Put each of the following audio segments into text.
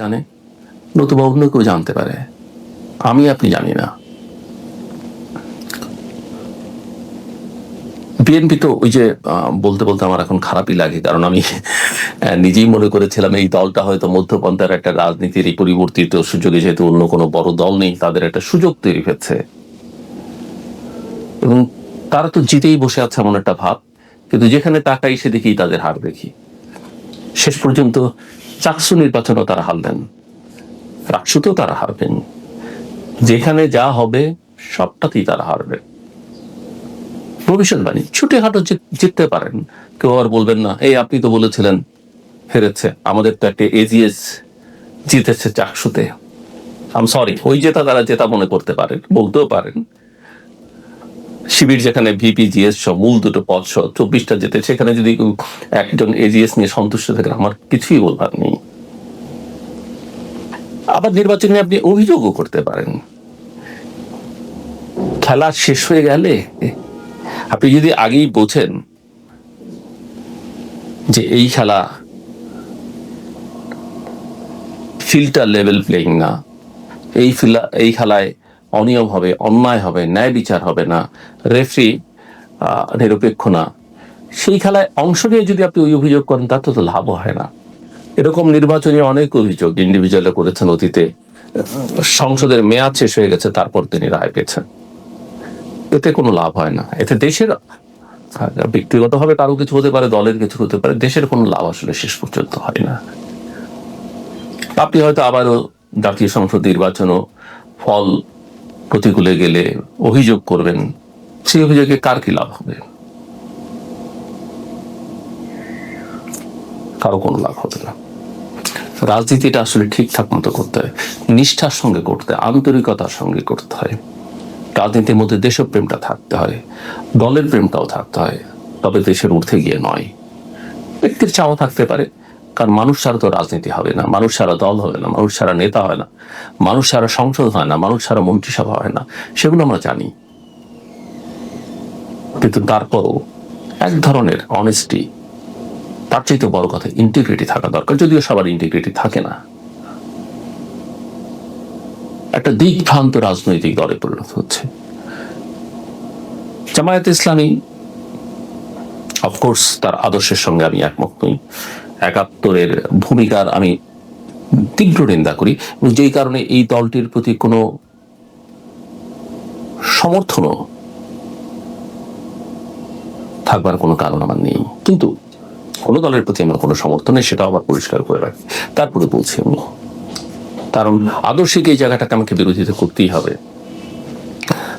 জানে? নতুবা অন্য কেউ জানতে পারে। আমি আপনি জানি না। বিএনপি তো ওই যে বলতে বলতে আমার এখন খারাপই লাগে, কারণ আমি নিজেই মনে করেছিলাম এই দলটা হয়তো মধ্যপন্থার একটা রাজনীতির এই পরিবর্তিত সুযোগে যেহেতু অন্য কোনো বড় দল নেই, তাদের একটা সুযোগ তৈরি হচ্ছে এবং তারা তো জিতেই বসে আছে এমন একটা ভাব, কিন্তু যেখানে তাকাই সে সেদিকেই তাদের হার দেখি। শেষ পর্যন্ত চাকসু নির্বাচনও তারা হারলেন রাকসুতেও তারা হারবেন। যেখানে যা হবে, সবটাতেই তারা হারবে। ভবিষ্যৎবাণী ছুটে হাঁটো জিততে পারেন। কেউ আর বলবেন না, এই আপনি তো বলেছিলেন, হেরেছে, আমাদের তো একটা এজিএস জিতেছে চাকসুতে। আম সরি ওই জেতা তারা জেতা মনে করতে পারেন বলতেও পারেন। শিবির যেখানে ভিপি জিএস সহ মূল দুটো পদ সহ চব্বিশটা যেতে সেখানে যদি একজন এজিএস নিয়ে সন্তুষ্ট থাকে, আমার কিছুই বলবার নেই। আবার নির্বাচনে আপনি অভিযোগও করতে পারেন। খেলা শেষ হয়ে গেলে, আপনি যদি আগেই বোঝেন যে এই খেলা ফিল্টার লেভেল প্লেইং না, এই ফিলা এই খেলায় অনিয়ম হবে, অন্যায় হবে, ন্যায় বিচার হবে না। রেফারি নিরপেক্ষ না। সেই খেলায় অংশ নিয়ে যদি আপনি ওই অভিযোগ করেন, তাতে তো লাভ হয় না। এরকম নির্বাচনী অনেক অভিযোগ ইন্ডিভিজুয়ালে করেছেন অতীতে। সংসদের মেয়াদ শেষ হয়ে গেছে, তারপর তিনি রায় পেয়েছেন। এতে কোনো লাভ হয় না। এতে দেশের ব্যক্তিগতভাবে কারও কিছু হতে পারে, দলের কিছু হতে পারে, দেশের কোনো লাভ আসলে শেষ পর্যন্ত হয় না। আপনি হয়তো আবারও জাতীয় সংসদ নির্বাচনও ফল প্রতিকূলে গেলে অভিযোগ করবেন, সেই অভিযোগে কার কি লাভ হবে? কারও কোনো লাভ হবে না। রাজনীতিটা আসলে ঠিকঠাক মতো করতে হয়, নিষ্ঠার সঙ্গে করতে হয়, আন্তরিকতার সঙ্গে করতে হয়। রাজনীতির মধ্যে দেশপ্রেমটা থাকতে হয়, দলের প্রেমটাও থাকতে হয়, তবে দেশের ঊর্ধ্বে গিয়ে নয়। ব্যক্তির চাওয়া থাকতে পারে কারণ মানুষ ছাড়া তো রাজনীতি হবে না, মানুষ ছাড়া দল হবে না, মানুষ ছাড়া নেতা হয় না, মানুষ ছাড়া সংসদ হয় না, মানুষ ছাড়া মন্ত্রিসভা হয় না, সেগুলো আমরা জানি। কিন্তু তারপরও এক ধরনের অনেস্টি তার চাইতে বড় কথা ইন্টিগ্রিটি থাকা দরকার, যদিও সবার ইন্টিগ্রিটি থাকে না। একটা দিকভ্রান্ত রাজনৈতিক দলে পরিণত হচ্ছে। জামায়াত ইসলামী অফকোর্স তার আদর্শের সঙ্গে আমি একমত নই। একাত্তরের ভূমিকার আমি তীব্র নিন্দা করি এবং যেই কারণে এই দলটির প্রতি কোনো সমর্থনও থাকবার কোনো কারণ আমার নেই। কিন্তু কোনো দলের প্রতি আমার কোনো সমর্থন নেই, সেটাও আবার পরিষ্কার করে রাখি। তারপরে বলছি আমি, কারণ আদর্শিক এই জায়গাটাকে আমাকে বিরোধিতা করতেই হবে।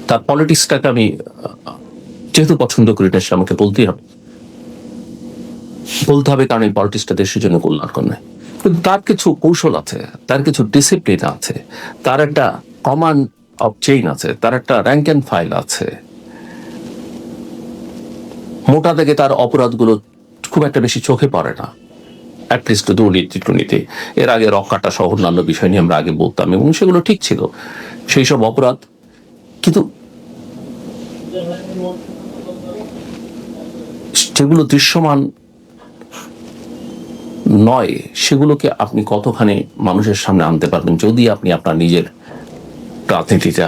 তার পলিটিক্সটাকে আমি, যেহেতু পছন্দ করি না সে আমাকে বলতেই হবে। বলতে হবে কারণ এই পলিটিক্সটা দেশের জন্য কল্যাণকর নয়। কিন্তু তার কিছু কৌশল আছে, তার কিছু ডিসিপ্লিন আছে, তার একটা কমান্ড অফ চেইন আছে, তার একটা র্যাঙ্ক অ্যান্ড ফাইল আছে। মোটা থেকে তার অপরাধগুলো খুব একটা বেশি চোখে পড়ে না অ্যাটলিস্ট দুর্নীতি টুর্নীতি এর আগে রক্ষাটা সহ অন্যান্য বিষয় নিয়ে আমরা আগে বলতাম এবং সেগুলো ঠিক ছিল, সেই সব অপরাধ। কিন্তু যেগুলো দৃশ্যমান নয়, সেগুলোকে আপনি কতখানি মানুষের সামনে আনতে পারবেন যদি আপনি আপনার নিজের রাজনীতিটা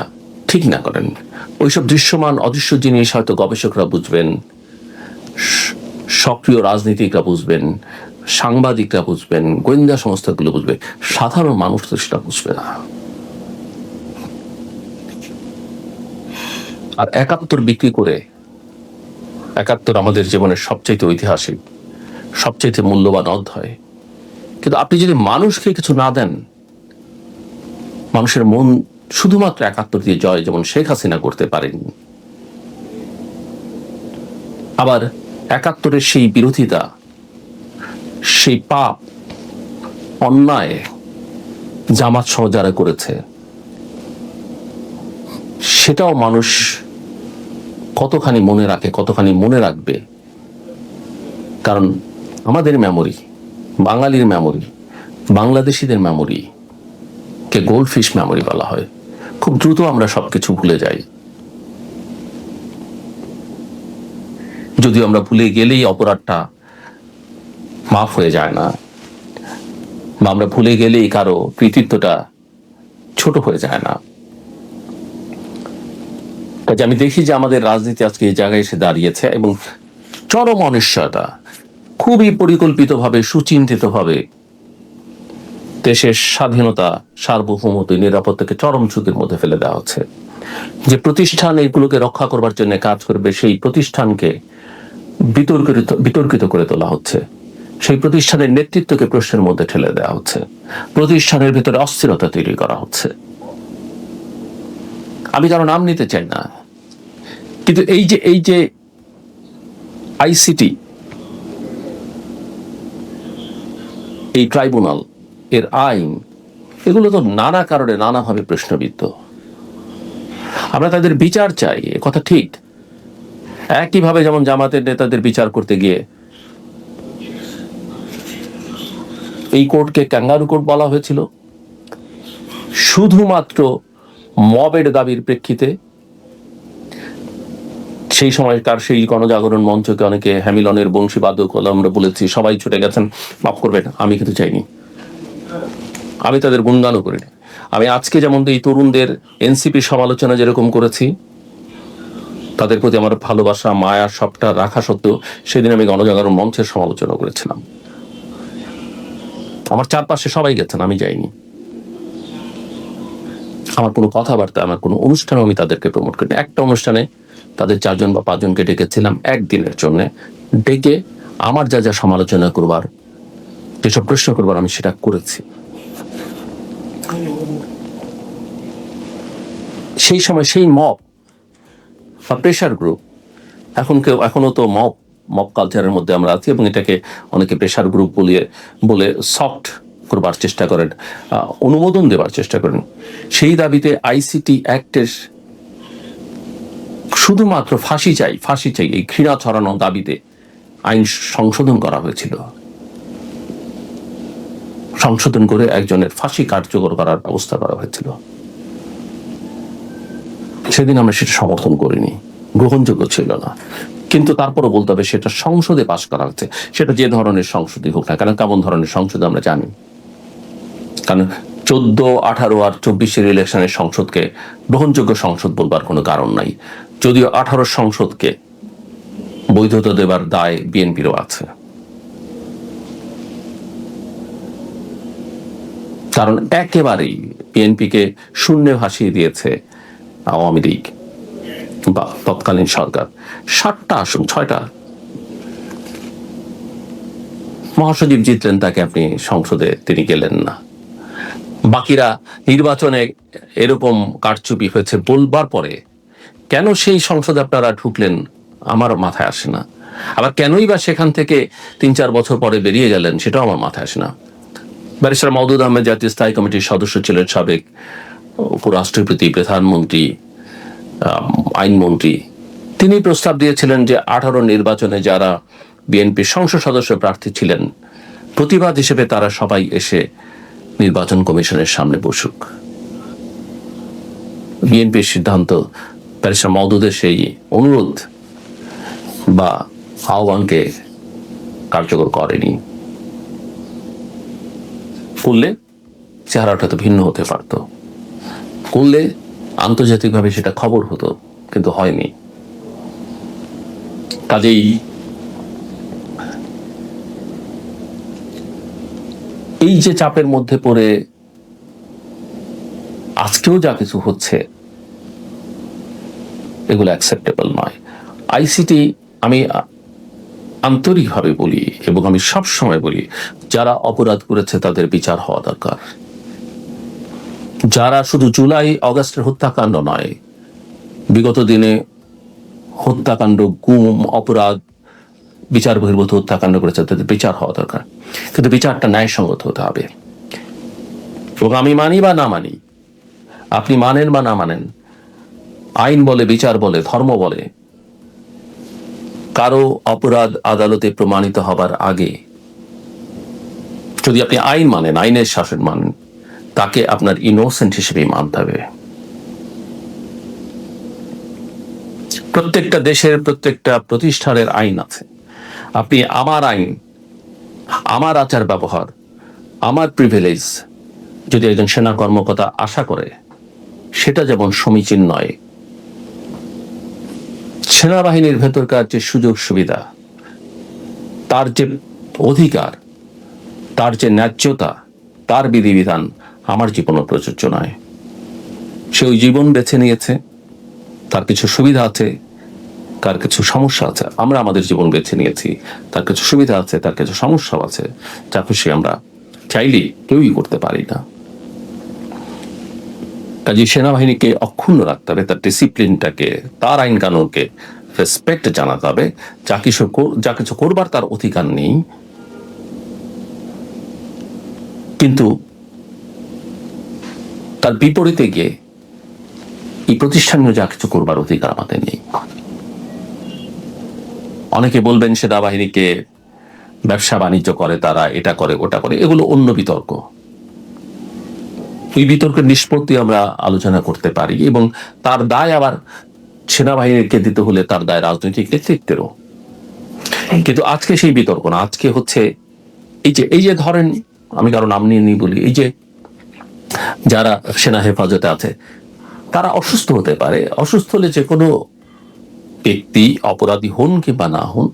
ঠিক না করেন? ওইসব দৃশ্যমান, অদৃশ্য জিনিস হয়তো গবেষকরা বুঝবেন সক্রিয় রাজনীতিকরা বুঝবেন, সাংবাদিকরা বুঝবেন, গোয়েন্দা সংস্থাগুলো বুঝবে সাধারণ মানুষ তো সেটা বুঝবে না। আর একাত্তর বিক্রি করে, একাত্তর আমাদের জীবনের সবচাইতে ঐতিহাসিক সবচাইতে মূল্যবান অধ্যায়। কিন্তু আপনি যদি মানুষকে কিছু না দেন, মানুষের মন শুধুমাত্র একাত্তর দিয়ে জয় যেমন শেখ হাসিনা করতে পারেনি, আবার একাত্তরের সেই বিরোধিতা, সেই পাপ, অন্যায় জামাত সহ যারা করেছে, সেটাও মানুষ কতখানি মনে রাখে, কতখানি মনে রাখবে? কারণ আমাদের মেমোরি বাঙালির মেমোরি বাংলাদেশিদের মেমোরি কে গোল্ড ফিশ মেমোরি বলা হয়। খুব দ্রুত আমরা সবকিছু ভুলে যাই। যদিও আমরা ভুলে গেলেই অপরাধটা মাফ হয়ে যায় না, বা আমরা ভুলে গেলেই কারও কৃতিত্বটা ছোট হয়ে যায় না। কাজে আমি দেখি যে আমাদের রাজনীতি আজকে এই জায়গায় এসে দাঁড়িয়েছে এবং চরম অনিশ্চয়তা খুবই পরিকল্পিতভাবে, সুচিন্তিতভাবে দেশের স্বাধীনতা, সার্বভৌমত্ব, নিরাপত্তাকে চরম ঝুঁকির মধ্যে ফেলে দেওয়া হচ্ছে। যে প্রতিষ্ঠান এগুলোকে রক্ষা করবার জন্য কাজ করবে, সেই প্রতিষ্ঠানকে বিতর্কিত বিতর্কিত করে তোলা হচ্ছে। সেই প্রতিষ্ঠানের নেতৃত্বকে প্রশ্নের মধ্যে ঠেলে দেওয়া হচ্ছে। প্রতিষ্ঠানের ভিতরে অস্থিরতা তৈরি করা হচ্ছে। আমি কারও নাম নিতে চাই না। কিন্তু এই যে এই যে আইসিটি এই ট্রাইব্যুনাল, এর আইন, এগুলো তো নানা কারণে নানাভাবে প্রশ্নবিদ্ধ। আমরা তাদের বিচার চাই কথা ঠিক। একইভাবে যেমন জামাতের নেতাদের বিচার করতে গিয়ে এই কোর্টকে ক্যাঙ্গারু কোর্ট বলা হয়েছিল। শুধুমাত্র মবের দাবির প্রেক্ষিতে সেই সময়কার সেই গণজাগরণ মঞ্চকে অনেকে হ্যামিলনের বংশীবাদক আমরা বলেছি, সবাই ছুটে গেছেন। মাফ করবেন, আমি কিন্তু চাইনি। আমি তাদের গুণগানও করিনি। আমি আজকে যেমন এই তরুণদের এনসিপি সমালোচনা যেরকম করেছি, তাদের প্রতি আমার ভালোবাসা, মায়া সবটা রাখা সত্ত্বেও সেদিন আমি গণজাগরণ মঞ্চের সমালোচনা করেছিলাম। আমার চারপাশে সবাই গেছেন, আমি যাইনি। আমার কোনো কথাবার্তা, আমার কোনো অনুষ্ঠানে আমি তাদেরকে প্রমোট করিনি। একটা অনুষ্ঠানে তাদের চারজন বা পাঁচজনকে ডেকেছিলাম একদিনের জন্য। ডেকে আমার যা যা সমালোচনা করবার, যেসব প্রশ্ন করবার আমি সেটা করেছি। সেই সময় সেই মপ বা প্রেশার গ্রুপ এখন কেউ এখনও তো মপ মপ কালচারের মধ্যে আমরা আছি এবং এটাকে অনেকে প্রেশার গ্রুপ বলিয়ে, বলে সফট করবার চেষ্টা করেন অনুমোদন দেওয়ার চেষ্টা করেন। সেই দাবিতে আইসিটি অ্যাক্টের শুধুমাত্র ফাঁসি চাই ফাঁসি চাই, এই ঘৃণা ছড়ানো দাবিতে আইন সংশোধন করা হয়েছিল। সংশোধন করে একজনের ফাঁসি কার্যকর করার ব্যবস্থা করা হয়েছিল। সেদিন আমরা সেটা সমর্থন করিনি, গ্রহণযোগ্য ছিল না। কিন্তু তারপরও বলতে হবে, সেটা সংসদে পাশ করা হচ্ছে সেটা যে ধরনের সংসদই হোক না কারণ কেমন ধরনের সংসদ আমরা জানি। কারণ চোদ্দ, আঠারো আর চব্বিশের ইলেকশনের সংসদকে গ্রহণযোগ্য সংসদ বলবার কোনো কারণ নাই। যদিও আঠারো সংসদকে বৈধতা দেবার দায় বিএনপিরও আছে। কারণ একেবারেই বিএনপিকে শূন্যে ভাসিয়ে দিয়েছে আওয়ামী লীগ বা তৎকালীন সরকার। সাতটা আসন, ছয়টা। মহাসচিব জিতলেন, তাকে আপনি সংসদে তিনি গেলেন না। বাকিরা নির্বাচনে এরকম কারচুপি হয়েছে বলবার পরে, কেন সেই সংসদে আপনারা ঢুকলেন আমার মাথায় আসে না? আবার কেনই বা সেখান থেকে তিন চার বছর পরে বেরিয়ে গেলেন সেটাও আমার মাথায় আসে না। ব্যারিস্টার মওদুদ আহমেদ জাতীয় স্থায়ী কমিটির সদস্য ছিলেন সাবেক উপরাষ্ট্রপতি, প্রধানমন্ত্রী আইনমন্ত্রী। তিনি প্রস্তাব দিয়েছিলেন যে আঠারো নির্বাচনে যারা বিএনপির সংসদ সদস্য প্রার্থী ছিলেন, প্রতিবাদ হিসেবে তারা সবাই এসে নির্বাচন কমিশনের সামনে বসুক। বিএনপির সিদ্ধান্ত, ব্যারিস্টার মওদুদের সেই অনুরোধ বা আহ্বানকে কার্যকর করেনি। করলে চেহারাটা তো ভিন্ন হতে পারত। করলে আন্তর্জাতিকভাবে সেটা খবর হতো, কিন্তু হয়নি। কাজেই এই যে চাপের মধ্যে পড়ে আজকেও যা কিছু হচ্ছে, এগুলো অ্যাকসেপ্টেবল নয়। আইসিটি আমি আন্তরিকভাবে বলি এবং আমি সব সময় বলি, যারা অপরাধ করেছে তাদের বিচার হওয়া দরকার। যারা শুধু জুলাই অগাস্টের হত্যাকাণ্ড নয়, বিগত দিনে হত্যাকাণ্ড, গুম, অপরাধ বিচার বহির্ভূত হত্যাকাণ্ড করেছে তাদের বিচার হওয়া দরকার। কিন্তু বিচারটা ন্যায়সঙ্গত হতে হবে। এবং আমি মানি বা না মানি, আপনি মানেন বা না মানেন, আইন বলে, বিচার বলে, ধর্ম বলে, কারও অপরাধ আদালতে প্রমাণিত হবার আগে যদি আপনি আইন মানেন, আইনের শাসন মানেন, তাকে আপনার ইনোসেন্ট হিসেবে মানতে হবে। প্রত্যেকটা দেশের প্রত্যেকটা প্রতিষ্ঠানের আইন আছে। আপনি আমার আইন, আমার আচার ব্যবহার, আমার প্রিভিলেজ যদি একজন সেনা কর্মকর্তা আশা করে, সেটা যেমন সমীচীন নয়। সেনাবাহিনীর ভেতরকার যে সুযোগ সুবিধা, তার যে অধিকার, তার যে ন্যায্যতা, তার বিধিবিধান আমার জীবনে প্রযোজ্য নয়। সে ওই জীবন বেছে নিয়েছে, তার কিছু সুবিধা আছে তার কিছু সমস্যা আছে। আমরা আমাদের জীবন বেছে নিয়েছি। তার কিছু সুবিধা আছে, তার কিছু সমস্যাও আছে, যা খুশি আমরা চাইলে কেউই করতে পারি না। কাজে সেনাবাহিনীকে অক্ষুণ্ণ রাখতে হবে, তার ডিসিপ্লিনটাকে তার আইন কানুনকে রেসপেক্ট জানাতে হবে। যা কিছু যা কিছু করবার তার অধিকার নেই। কিন্তু তার বিপরীতে গিয়ে এই প্রতিষ্ঠানীয় যা কিছু করবার অধিকার আমাদের নেই। অনেকে বলবেন সেনাবাহিনীকে ব্যবসা বাণিজ্য করে তারা এটা করে ওটা করে এগুলো অন্য বিতর্ক। ওই বিতর্কের নিষ্পত্তি আমরা আলোচনা করতে পারি এবং তার দায় আবার সেনাবাহিনীকে দিতে হলে তার দায় রাজনৈতিক নেতৃত্বেরও। কিন্তু আজকে সেই বিতর্ক না আজকে হচ্ছে এই যে এই যে ধরেন আমি কারও নাম নিয়ে নিই বলি এই যে যারা সেনা হেফাজতে আছে তারা অসুস্থ হতে পারে অসুস্থ হলে যে কোনো ব্যক্তি অপরাধী হন কিংবা না হন,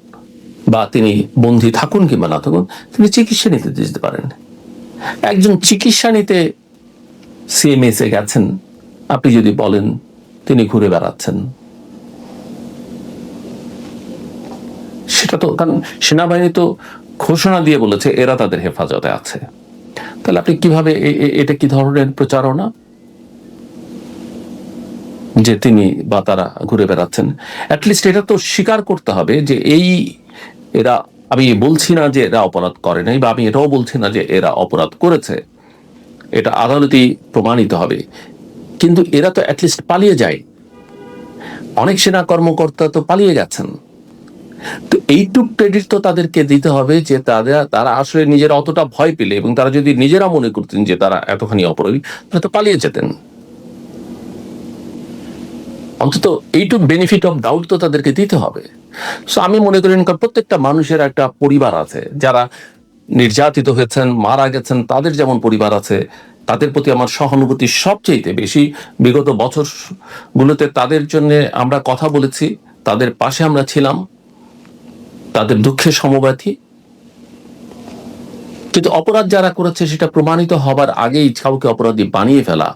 বা তিনি বন্দী থাকুন কিংবা না থাকুন, তিনি চিকিৎসা নিতে যেতে পারেন। একজন চিকিৎসা নিতে সিএমএস এ গেছেন, আপনি যদি বলেন তিনি ঘুরে বেড়াচ্ছেন। সেটা তো, কারণ সেনাবাহিনী তো ঘোষণা দিয়ে বলেছে, এরা তাদের হেফাজতে আছে। তাহলে আপনি কীভাবে এটা কি ধরনের প্রচারণা? যে তিনি বা তারা ঘুরে বেড়াচ্ছেন। অ্যাটলিস্ট এটা তো স্বীকার করতে হবে যে এই এরা, আমি বলছি না যে এরা অপরাধ করে নাই বা আমি এটাও বলছি না যে এরা অপরাধ করেছে। এটা আদালতেই প্রমাণিত হবে। কিন্তু এরা তো অ্যাটলিস্ট পালিয়ে যায়। অনেক সেনা কর্মকর্তা তো পালিয়ে গেছেন তো এইটুক ক্রেডিট তো তাদেরকে দিতে হবে যে তারা তারা আসলে নিজেরা অতটা ভয় পেলে এবং তারা যদি নিজেরা মনে করতেন যে তারা এতখানি অপরাধী, তাহলে তো পালিয়ে যেতেন। অন্তত এইটুক বেনিফিট অফ ডাউট তো তাদেরকে দিতে হবে। সো আমি মনে করি প্রত্যেকটা মানুষের একটা পরিবার আছে। যারা নির্যাতিত হয়েছেন, মারা গেছেন, তাদের যেমন পরিবার আছে, তাদের প্রতি আমার সহানুভূতি সবচেয়ে বেশি। বিগত বছরগুলোতে তাদের জন্য আমরা কথা বলেছি, তাদের পাশে আমরা ছিলাম, তাদের দুঃখে সমব্যথী কিন্তু অপরাধ যারা করেছে, সেটা প্রমাণিত হবার আগেই কাউকে অপরাধী বানিয়ে ফেলা।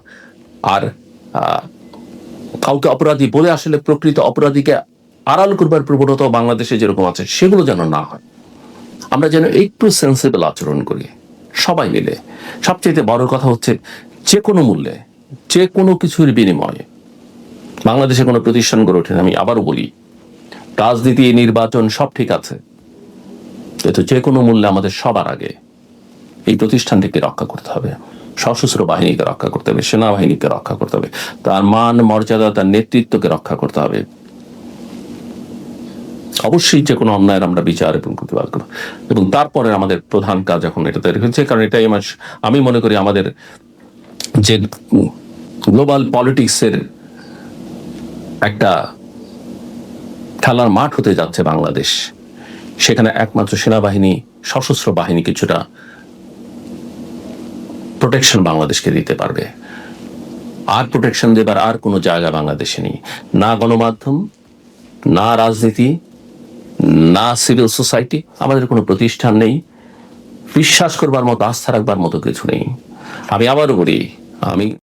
আর কাউকে অপরাধী বলে আসলে প্রকৃত অপরাধীকে আড়াল করবার প্রবণতা বাংলাদেশে যেরকম আছে, সেগুলো যেন না হয়। আমরা যেন একটু সেন্সিবল আচরণ করি, সবাই মিলে। সবচেয়ে বড় কথা হচ্ছে, যে কোনো মূল্যে, যে কোনো কিছুর বিনিময়ে। বাংলাদেশে কোনো প্রতিষ্ঠান গড়ে ওঠেনি আমি আবারও বলি, রাজনীতি, নির্বাচন, সব ঠিক আছে। কিন্তু যে কোনো মূল্যে আমাদের সবার আগে এই প্রতিষ্ঠানটিকে রক্ষা করতে হবে। সশস্ত্র বাহিনীকে রক্ষা করতে হবে, সেনাবাহিনীকে রক্ষা করতে হবে, তার মান, মর্যাদা, তার নেতৃত্বকে রক্ষা করতে হবে। অবশ্যই যে কোনো অন্যায়ের আমরা বিচার এবং প্রতিবাদ করব। এবং তারপরে আমাদের প্রধান কাজ এখন এটা তৈরি হয়েছে, কারণ এটাই আমার আমি মনে করি আমাদের যে গ্লোবাল পলিটিক্সের একটা খেলার মাঠ হতে যাচ্ছে বাংলাদেশ। সেখানে একমাত্র সেনাবাহিনী, সশস্ত্র বাহিনী কিছুটা প্রোটেকশন বাংলাদেশকে দিতে পারবে। আর প্রোটেকশন দেবার আর কোনো জায়গা বাংলাদেশে নেই। না গণমাধ্যম, না রাজনীতি, না সিভিল সোসাইটি আমাদের কোনো প্রতিষ্ঠান নেই। বিশ্বাস করবার মতো, আস্থা রাখবার মতো কিছু নেই। আমি আবারও বলি, আমি